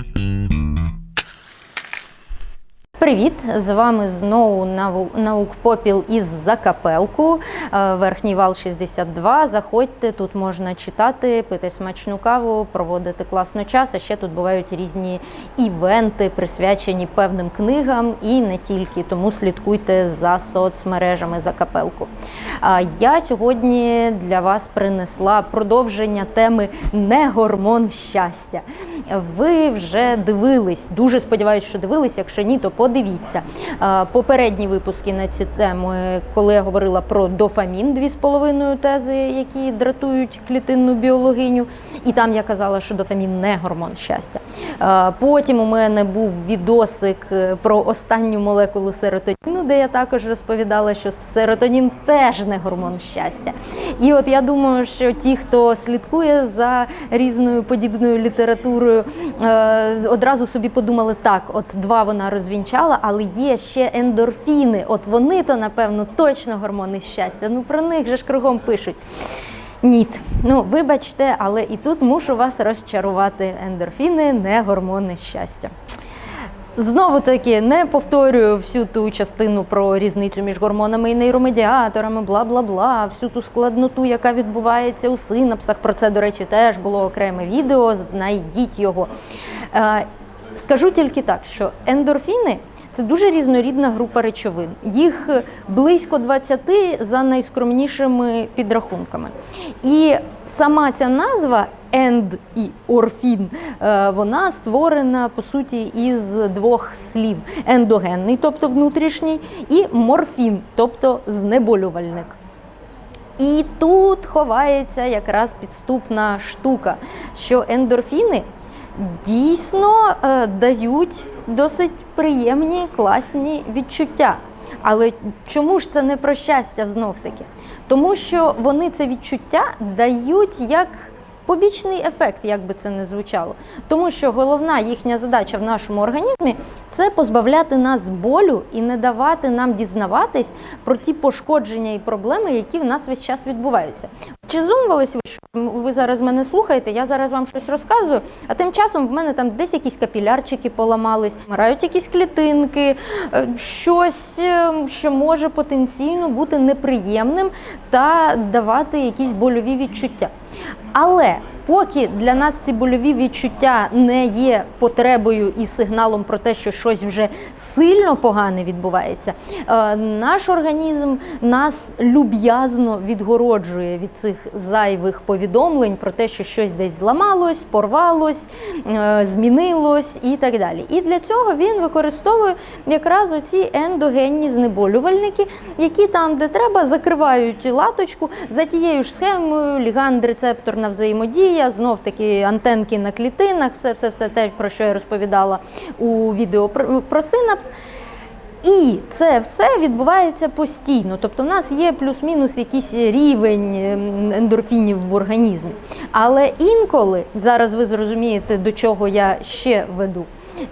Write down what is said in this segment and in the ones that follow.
Mm-mm. Привіт! З вами знову наук попіл із Закапелку, е, верхній вал 62. Заходьте, тут можна читати, пити смачну каву, проводити класно час. А ще тут бувають різні івенти, присвячені певним книгам і не тільки. Тому слідкуйте за соцмережами Закапелку. Я сьогодні для вас принесла продовження теми не гормон щастя. Ви вже дивились, дуже сподіваюся, що дивились. Якщо ні, то подивіться. Е, Попередні випуски на ці теми, коли я говорила про дофамін, дві з половиною тези, які дратують клітинну біологиню. І там я казала, що дофамін не гормон щастя. Е, Потім у мене був відосик е, про останню молекулу серотоніну, де я також розповідала, що серотонін теж не гормон щастя. І от я думаю, що ті, хто слідкує за різною подібною літературою, одразу собі подумали, так, от два вона розвінчала, але є ще ендорфіни. От вони то, напевно, точно гормони щастя. Ну про них же ж кругом пишуть. Ніт. Ну, вибачте, але і тут мушу вас розчарувати. Ендорфіни не гормони щастя. Знову таки не повторюю всю ту частину про різницю між гормонами і нейромедіаторами, бла бла бла, всю ту складноту, яка відбувається у синапсах. Про це, до речі, теж було окреме відео. Знайдіть його. Е, Скажу тільки так, що ендорфіни це дуже різнорідна група речовин. Їх близько 20 за найскромнішими підрахунками. І сама ця назва енд і орфін, е, вона створена по суті із двох слів: ендогенний, тобто внутрішній, і морфін, тобто знеболювальник. І тут ховається якраз підступна штука, що ендорфіни дійсно е, дають досить приємні, класні відчуття. Але чому ж це не про щастя знов таки? Тому що вони це відчуття дають як побічний ефект, як би це не звучало. Тому що головна їхня задача в нашому організмі це позбавляти нас болю і не давати нам дізнаватись про ті пошкодження і проблеми, які в нас весь час відбуваються. Чи зумувались ви, що ви зараз мене слухаєте? Я зараз вам щось розказую, а тим часом в мене там десь якісь капілярчики поламались, вмирають якісь клітинки, е, щось, е, що може потенційно бути неприємним та давати якісь больові відчуття. Але поки для нас ці больові відчуття не є потребою і сигналом про те, що щось вже сильно погане відбувається, е, наш організм нас люб'язно відгороджує від цих зайвих повідомлень про те, що щось десь зламалось, порвалось, е, змінилось і так далі. І для цього він використовує якраз оці ендогенні знеболювальники, які там, де треба, закривають латочку за тією ж схемою, ліганд, рецепторна взаємодія, знов таки антенки на клітинах, все, все, все те, про що я розповідала у відео про, про синапс. І це все відбувається постійно. Тобто, в нас є плюс-мінус якийсь рівень ем, ендорфінів в організмі. Але інколи, зараз ви зрозумієте, до чого я ще веду.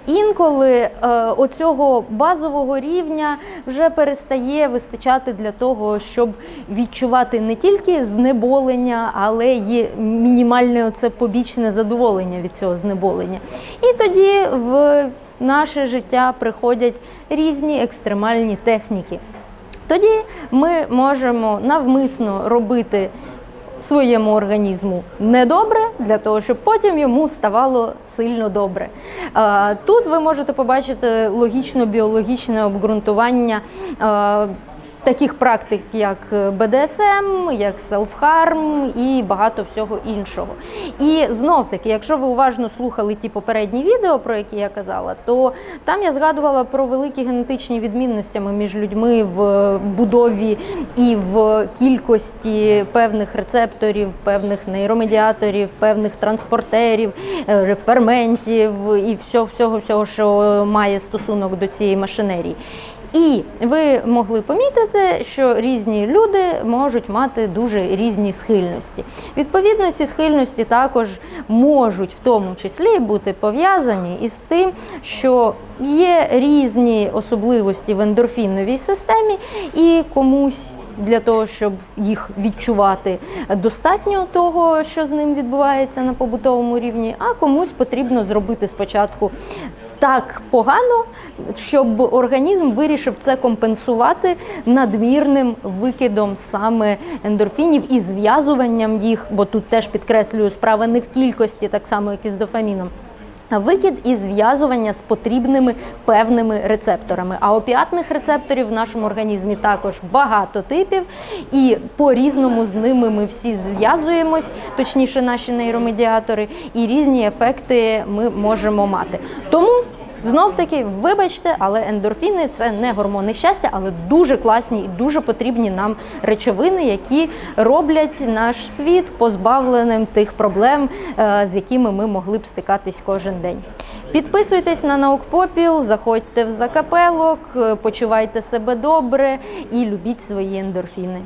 Інколи е, оцього базового рівня вже перестає вистачати для того, щоб відчувати не тільки знеболення, але й мінімальне оце побічне задоволення від цього знеболення. І тоді в наше життя приходять різні екстремальні техніки. Тоді ми можемо навмисно робити своєму організму недобре, для того, щоб потім йому ставало сильно добре. Е, Тут ви можете побачити логічно-біологічне обґрунтування. Е, Таких практик, як БДСМ, як селфхарм і багато всього іншого. І знов таки, якщо ви уважно слухали ті попередні відео, про які я казала, то там я згадувала про великі генетичні відмінностями між людьми в будові і в кількості певних рецепторів, певних нейромедіаторів, певних транспортерів, е, ферментів і всього, всього, всього, що має стосунок до цієї машинерії. І ви могли помітити, що різні люди можуть мати дуже різні схильності. Відповідно, ці схильності також можуть в тому числі бути пов'язані із тим, що є різні особливості в ендорфіновій системі, і комусь для того, щоб їх відчувати. Достатньо того, що з ним відбувається на побутовому рівні, а комусь потрібно зробити спочатку. Так погано, щоб організм вирішив це компенсувати надмірним викидом саме ендорфінів і зв'язуванням їх, бо тут теж підкреслюю справа не в кількості, так само як і з дофаміном. Викид і зв'язування з потрібними певними рецепторами. А опіатних рецепторів в нашому організмі також багато типів, і по-різному з ними ми всі зв'язуємось, точніше, наші нейромедіатори, і різні ефекти ми можемо мати. Тому. Знов таки, вибачте, але ендорфіни це не гормони щастя, але дуже класні і дуже потрібні нам речовини, які роблять наш світ позбавленим тих проблем, е, з якими ми могли б стикатись кожен день. Підписуйтесь на наукпопіл, заходьте в закапелок, е, почувайте себе добре і любіть свої ендорфіни.